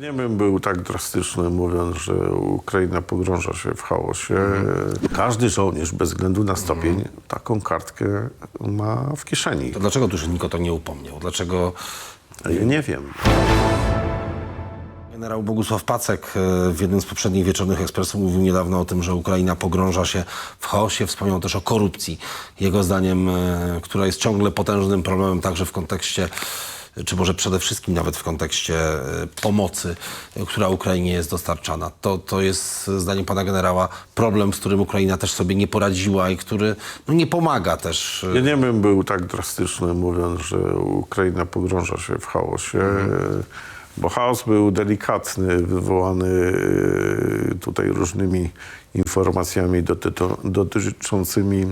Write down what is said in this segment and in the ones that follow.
Nie bym był tak drastyczny, mówiąc, że Ukraina pogrąża się w chaosie. Każdy żołnierz, bez względu na stopień, taką kartkę ma w kieszeni. To dlaczego tu się nikt o to nie upomniał? Dlaczego Ja nie wiem. generał Bogusław Pacek e, w jednym z poprzednich wieczornych ekspresów mówił niedawno o tym, że Ukraina pogrąża się w chaosie. Wspomniał też o korupcji. Jego zdaniem, e, która jest ciągle potężnym problemem także w kontekście czy może przede wszystkim nawet w kontekście e, pomocy, e, która Ukrainie jest dostarczana. To, to jest, e, zdaniem pana generała, problem, z którym Ukraina też sobie nie poradziła i który no, nie pomaga też. Ja nie bym był tak drastyczny, mówiąc, że Ukraina pogrąża się w chaosie. Bo chaos był delikatny, wywołany e, tutaj różnymi informacjami dotyczącymi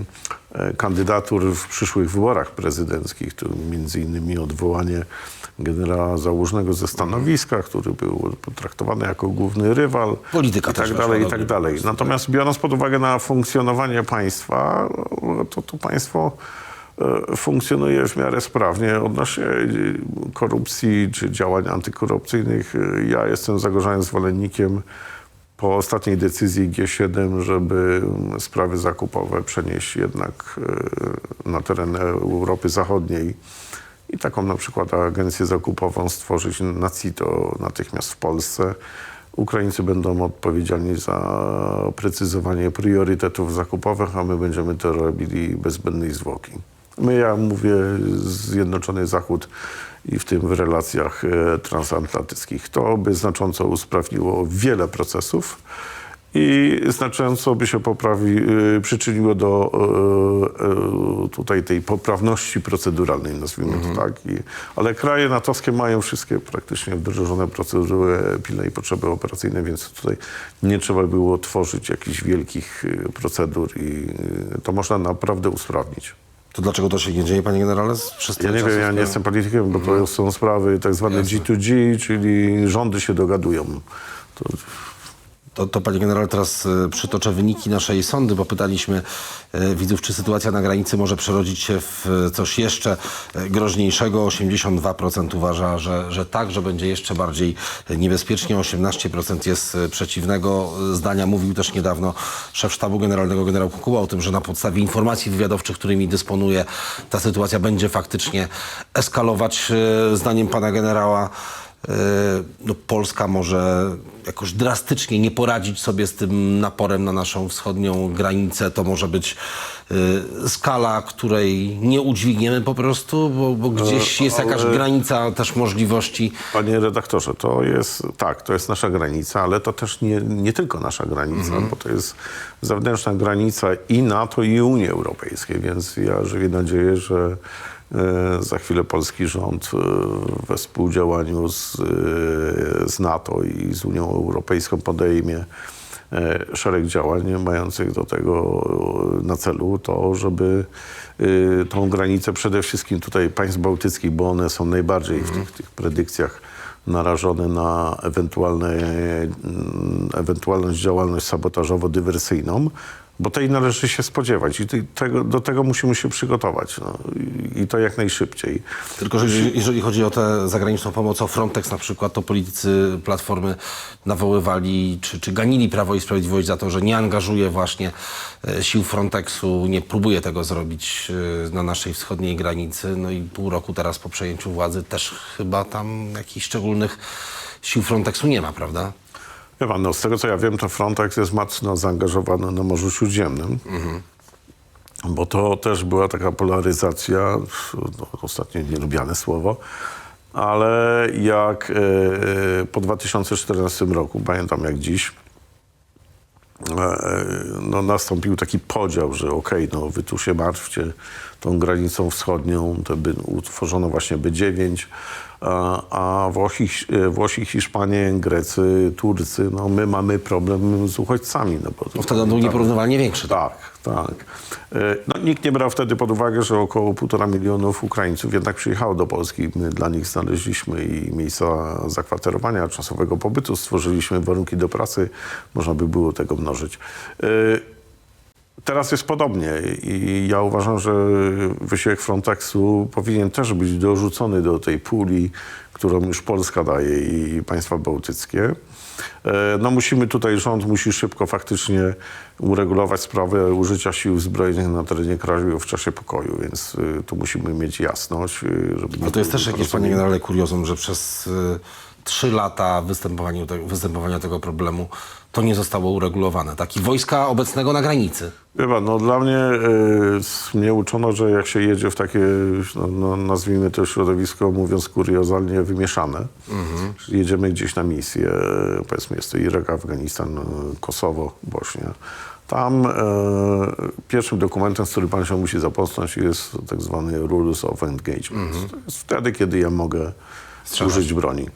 e, kandydatur w przyszłych wyborach prezydenckich. Tu między innymi odwołanie generała Załużnego ze stanowiska, który był potraktowany jako główny rywal. Polityka i tak dalej, i tak dalej. Natomiast biorąc pod uwagę na funkcjonowanie państwa, no, to to państwo funkcjonuje w miarę sprawnie. Odnośnie e, korupcji czy działań antykorupcyjnych, e, ja jestem zagorzałym zwolennikiem po ostatniej decyzji G7, żeby sprawy zakupowe przenieść jednak e, na teren Europy Zachodniej i taką na przykład agencję zakupową stworzyć na CITO natychmiast w Polsce. Ukraińcy będą odpowiedzialni za precyzowanie priorytetów zakupowych, a my będziemy to robili bez zbędnej zwłoki. My, ja mówię, Zjednoczony Zachód i w tym w relacjach e, transatlantyckich. To by znacząco usprawniło wiele procesów i znacząco by się poprawi, y, przyczyniło do y, tutaj tej poprawności proceduralnej, nazwijmy to tak. I, ale kraje natowskie mają wszystkie praktycznie wdrożone procedury pilnej potrzeby operacyjnej, więc tutaj nie trzeba było tworzyć jakichś wielkich procedur i to można naprawdę usprawnić. To dlaczego to się nie dzieje, panie generale? Przez Ja nie wiem, ja nie jestem politykiem, bo to są sprawy tak zwane Jasne. G2G, czyli rządy się dogadują. To, To, to panie generale, teraz e, przytoczę wyniki naszej sądy, bo pytaliśmy e, widzów, czy sytuacja na granicy może przerodzić się w e, coś jeszcze groźniejszego. 82% uważa, że, że tak, że będzie jeszcze bardziej niebezpiecznie. 18% jest przeciwnego zdania. Mówił też niedawno szef sztabu generalnego generał Kukuła o tym, że na podstawie informacji wywiadowczych, którymi dysponuje, ta sytuacja będzie faktycznie eskalować. Zdaniem pana generała no, Polska może jakoś drastycznie nie poradzić sobie z tym naporem na naszą wschodnią granicę. To może być e, skala, której nie udźwigniemy po prostu, bo, bo gdzieś jest jakaś ale- granica też możliwości. Panie redaktorze, to jest, tak, to jest nasza granica, ale to też nie, nie tylko nasza granica, bo to jest zewnętrzna granica i NATO, i Unii Europejskiej, więc ja żywię nadzieję, że e, za chwilę polski rząd e, we współdziałaniu z, e, z NATO i z Unią Europejską podejmie e, szereg działań mających do tego e, na celu to, żeby e, tą granicę przede wszystkim tutaj państw bałtyckich, bo one są najbardziej w tych, tych predykcjach narażone na ewentualne, mm, ewentualność działalność sabotażowo-dywersyjną, bo tej należy się spodziewać i tego, do tego musimy się przygotować no, i, to jak najszybciej. Tylko, że jeżeli, jeżeli chodzi o tę zagraniczną pomoc, o Frontex na przykład, to politycy Platformy nawoływali, czy, czy ganili Prawo i Sprawiedliwość za to, że nie angażuje właśnie e, sił Frontexu, nie próbuje tego zrobić e, na naszej wschodniej granicy. No i pół roku teraz po przejęciu władzy też chyba tam jakichś szczególnych sił Frontexu nie ma, prawda? Wie pan, no, z tego co ja wiem, to Frontex jest mocno zaangażowany na Morzu Śródziemnym. Bo to też była taka polaryzacja, no, ostatnio nielubiane słowo, ale jak e, po 2014 roku, pamiętam jak dziś, e, no, nastąpił taki podział, że okej, no wy tu się martwcie tą granicą wschodnią, to by utworzono właśnie B9, a, a Włosi, e, Włosi, Hiszpanie, Grecy, Turcy, no my mamy problem z uchodźcami. No, bo No wtedy on był nieporównywalnie większy. tak, tak. E, No, nikt nie brał wtedy pod uwagę, że około półtora milionów Ukraińców jednak przyjechało do Polski. My dla nich znaleźliśmy i miejsca zakwaterowania, czasowego pobytu, stworzyliśmy warunki do pracy. Można by było tego mnożyć. E, Teraz jest podobnie i ja uważam, że wysiłek Frontexu powinien też być dorzucony do tej puli, którą już Polska daje i państwa bałtyckie. E, No musimy tutaj, rząd musi szybko faktycznie uregulować sprawę użycia sił zbrojnych na terenie kraju w czasie pokoju, więc y, tu musimy mieć jasność. y, Żeby No to jest też jakieś, panie generale, kuriozum, że przez y, trzy lata występowania, te, występowania tego problemu to nie zostało uregulowane. Taki wojska obecnego na granicy. Pan, no dla mnie, y, mnie uczono, że jak się jedzie w takie, no, no, nazwijmy to środowisko, mówiąc kuriozalnie, wymieszane, że jedziemy gdzieś na misję, e, powiedzmy jest to Irak, Afganistan, e, Kosowo, Bośnia. Tam e, pierwszym dokumentem, z którym pan się musi zapoznać jest tak zwany Rules of Engagement. To jest wtedy, kiedy ja mogę użyć broni.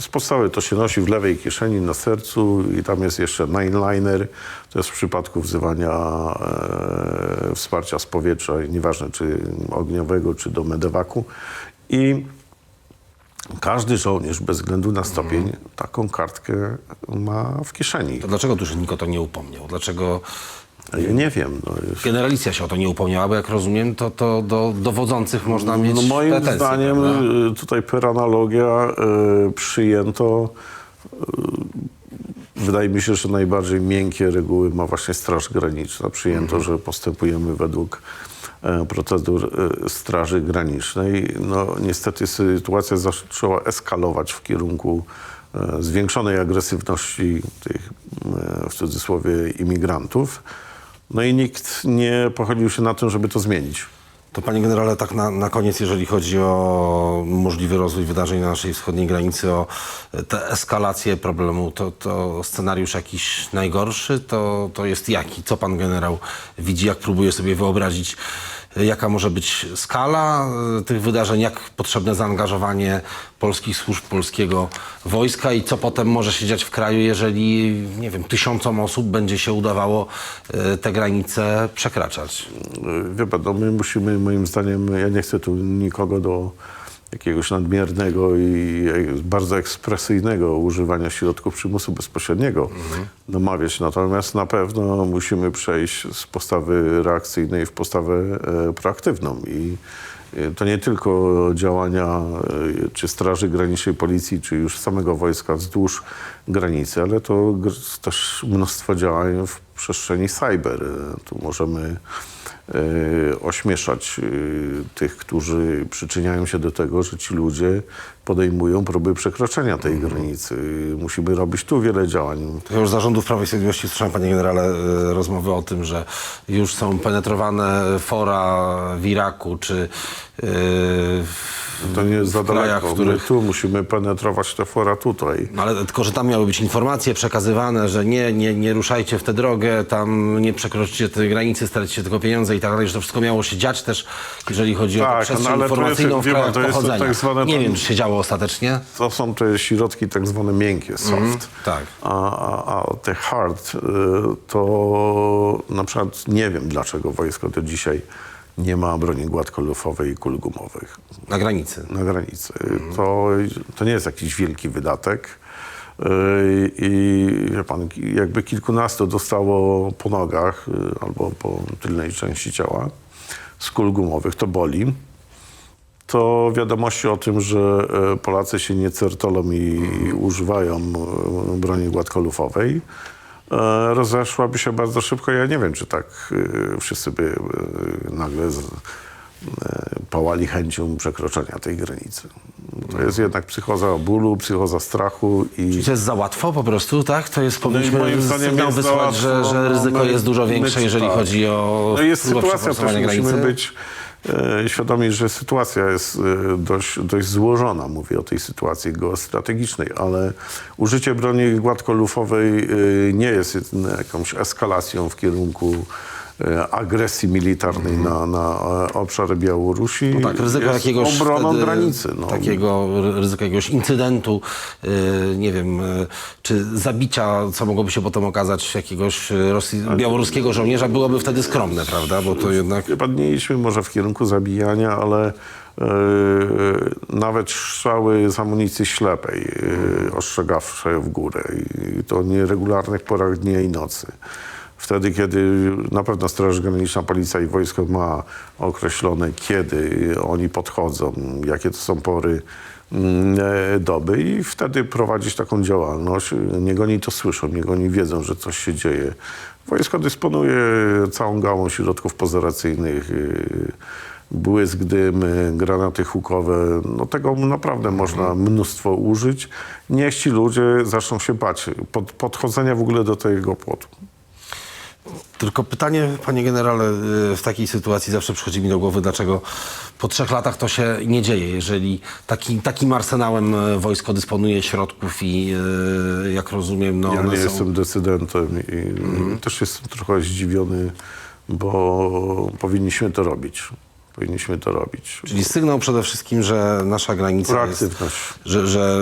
Z podstawy to się nosi w lewej kieszeni na sercu i tam jest jeszcze nine-liner. To jest w przypadku wzywania e, wsparcia z powietrza, nieważne czy ogniowego, czy do medewaku. I każdy żołnierz, bez względu na stopień, taką kartkę ma w kieszeni. To dlaczego tu się nikt o to nie upomniał? Dlaczego Ja nie wiem. No, jest... generalicja się o to nie upomniała? Bo jak rozumiem, to, to do dowodzących można mieć No moim pretensje, zdaniem prawda? y, tutaj per analogia y, przyjęto y, wydaje mi się, że najbardziej miękkie reguły ma właśnie Straż Graniczna. Przyjęto, że postępujemy według e, procedur e, Straży Granicznej. No niestety sytuacja zaczęła eskalować w kierunku e, zwiększonej agresywności tych e, w cudzysłowie imigrantów. No i nikt nie pochylił się na tym, żeby to zmienić. To panie generale, tak na, na koniec, jeżeli chodzi o możliwy rozwój wydarzeń na naszej wschodniej granicy, o tę eskalację problemu, to, to scenariusz jakiś najgorszy, to, to jest jaki? Co pan generał widzi, jak próbuje sobie wyobrazić, jaka może być skala e, tych wydarzeń, jak potrzebne zaangażowanie polskich służb, polskiego wojska i co potem może się dziać w kraju, jeżeli, nie wiem, tysiącom osób będzie się udawało e, te granice przekraczać? Wie pan, no my musimy, moim zdaniem, ja nie chcę tu nikogo do jakiegoś nadmiernego i bardzo ekspresyjnego używania środków przymusu bezpośredniego namawiać. Natomiast na pewno musimy przejść z postawy reakcyjnej w postawę e, proaktywną i e, to nie tylko działania e, czy Straży Granicznej, Policji, czy już samego wojska wzdłuż granicy, ale to też mnóstwo działań w przestrzeni cyber. Tu możemy ośmieszać e, tych, którzy przyczyniają się do tego, że ci ludzie podejmują próby przekroczenia tej granicy. Musimy robić tu wiele działań. To już zarządów Prawa i Sprawiedliwości słyszałem, panie generale, e, rozmowy o tym, że już są penetrowane fora w Iraku, czy e, To nie jest za w krajach, daleko. w których... My tu musimy penetrować te fora tutaj. No ale tylko, że tam miały być informacje przekazywane, że nie, nie, nie ruszajcie w tę drogę, tam nie przekroczycie tej granicy, stracicie tylko pieniądze i tak dalej, że to wszystko miało się dziać też, jeżeli chodzi o Tak, no przestrzeń ale to informacyjną jest- w krajach to pochodzenia. tak zwane nie wiem, czy się działo ostatecznie. To są te środki tak zwane miękkie, soft. tak. A, a, a te hard, y, to na przykład nie wiem, dlaczego wojsko do dzisiaj nie ma broni gładkolufowej i kul gumowych Na granicy. na granicy. To, to nie jest jakiś wielki wydatek. I wie pan, jakby kilkunastu dostało po nogach yy, albo po tylnej części ciała z kul gumowych, to boli. To wiadomości o tym, że e, Polacy się nie certolą i używają e, broni gładkolufowej, e, rozeszłaby się bardzo szybko. Ja nie wiem, czy tak wszyscy by nagle pałali chęcią przekroczenia tej granicy. To jest jednak psychoza bólu, psychoza strachu i... To jest za łatwo po prostu, tak? To jest, powinniśmy No moim zdaniem sygnał wysłać, że, łatwo. że ryzyko My- jest dużo my- większe, jeżeli tak. chodzi o No jest sytuacja też, przeforsowania musimy granicy. być e, świadomi, że sytuacja jest e, dość, dość złożona. Mówię o tej sytuacji geostrategicznej, ale użycie broni gładkolufowej e, nie jest jakąś eskalacją w kierunku e, agresji militarnej na, na e, obszar Białorusi. No tak, ryzyko jest jakiegoś obroną granicy. No. Takiego ry- ryzyka jakiegoś incydentu, yy, nie wiem, czy zabicia, co mogłoby się potem okazać jakiegoś Rosji, białoruskiego żołnierza, byłoby wtedy skromne, prawda? Bo to jednak... Nie idźmy może w kierunku zabijania, ale e, nawet strzały z amunicji ślepej, e, ostrzegawcze w górę i to nieregularnych porach dnia i nocy. Wtedy, kiedy na pewno Straż Graniczna, Policja i Wojsko ma określone, kiedy oni podchodzą, jakie to są pory mm, e, doby i wtedy prowadzić taką działalność. Niech oni to słyszą, niech oni wiedzą, że coś się dzieje. Wojsko dysponuje całą gałą środków pozeracyjnych, y, błysk, dym, y, granaty hukowe. No tego naprawdę można mnóstwo użyć. Niech ci ludzie zaczną się bać pod, podchodzenia w ogóle do tego płotu. Tylko pytanie, panie generale, y, w takiej sytuacji zawsze przychodzi mi do głowy, dlaczego po trzech latach to się nie dzieje, jeżeli taki, takim arsenałem y, wojsko dysponuje środków i y, jak rozumiem, no Ja nie są... jestem decydentem i też jestem trochę zdziwiony, bo powinniśmy to robić. Powinniśmy to robić. Czyli sygnał przede wszystkim, że nasza granica jest, Proaktywność. że, że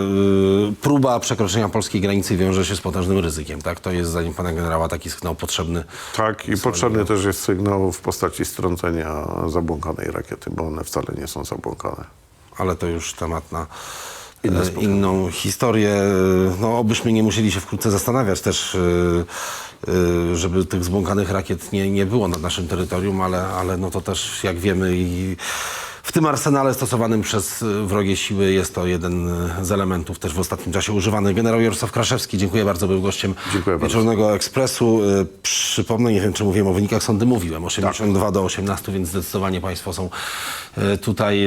y, próba przekroczenia polskiej granicy wiąże się z potężnym ryzykiem, tak? To jest, zdaniem pana generała, taki sygnał potrzebny. Tak, i potrzebny też jest sygnał w postaci strącenia zabłąkanej rakiety, bo one wcale nie są zabłąkane. ale to już temat na inną historię. No, obyśmy nie musieli się wkrótce zastanawiać też, e, e, żeby tych zbłąkanych rakiet nie, nie było nad naszym terytorium, ale, ale no to też, jak wiemy, i w tym arsenale stosowanym przez e, wrogie siły jest to jeden e, z elementów też w ostatnim czasie używany. Generał Jarosław Kraszewski, dziękuję bardzo, był gościem Dziękuję bardzo. Wieczornego Ekspresu. E, Przypomnę, nie wiem, czy mówiłem o wynikach sądy, mówiłem, 82 Tak. do 18, więc zdecydowanie Państwo są tutaj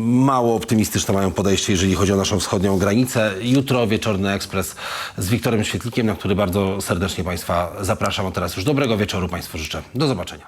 mało optymistyczne mają podejście, jeżeli chodzi o naszą wschodnią granicę. Jutro Wieczorny Ekspres z Wiktorem Świetlikiem, na który bardzo serdecznie Państwa zapraszam. A teraz już dobrego wieczoru Państwu życzę. Do zobaczenia.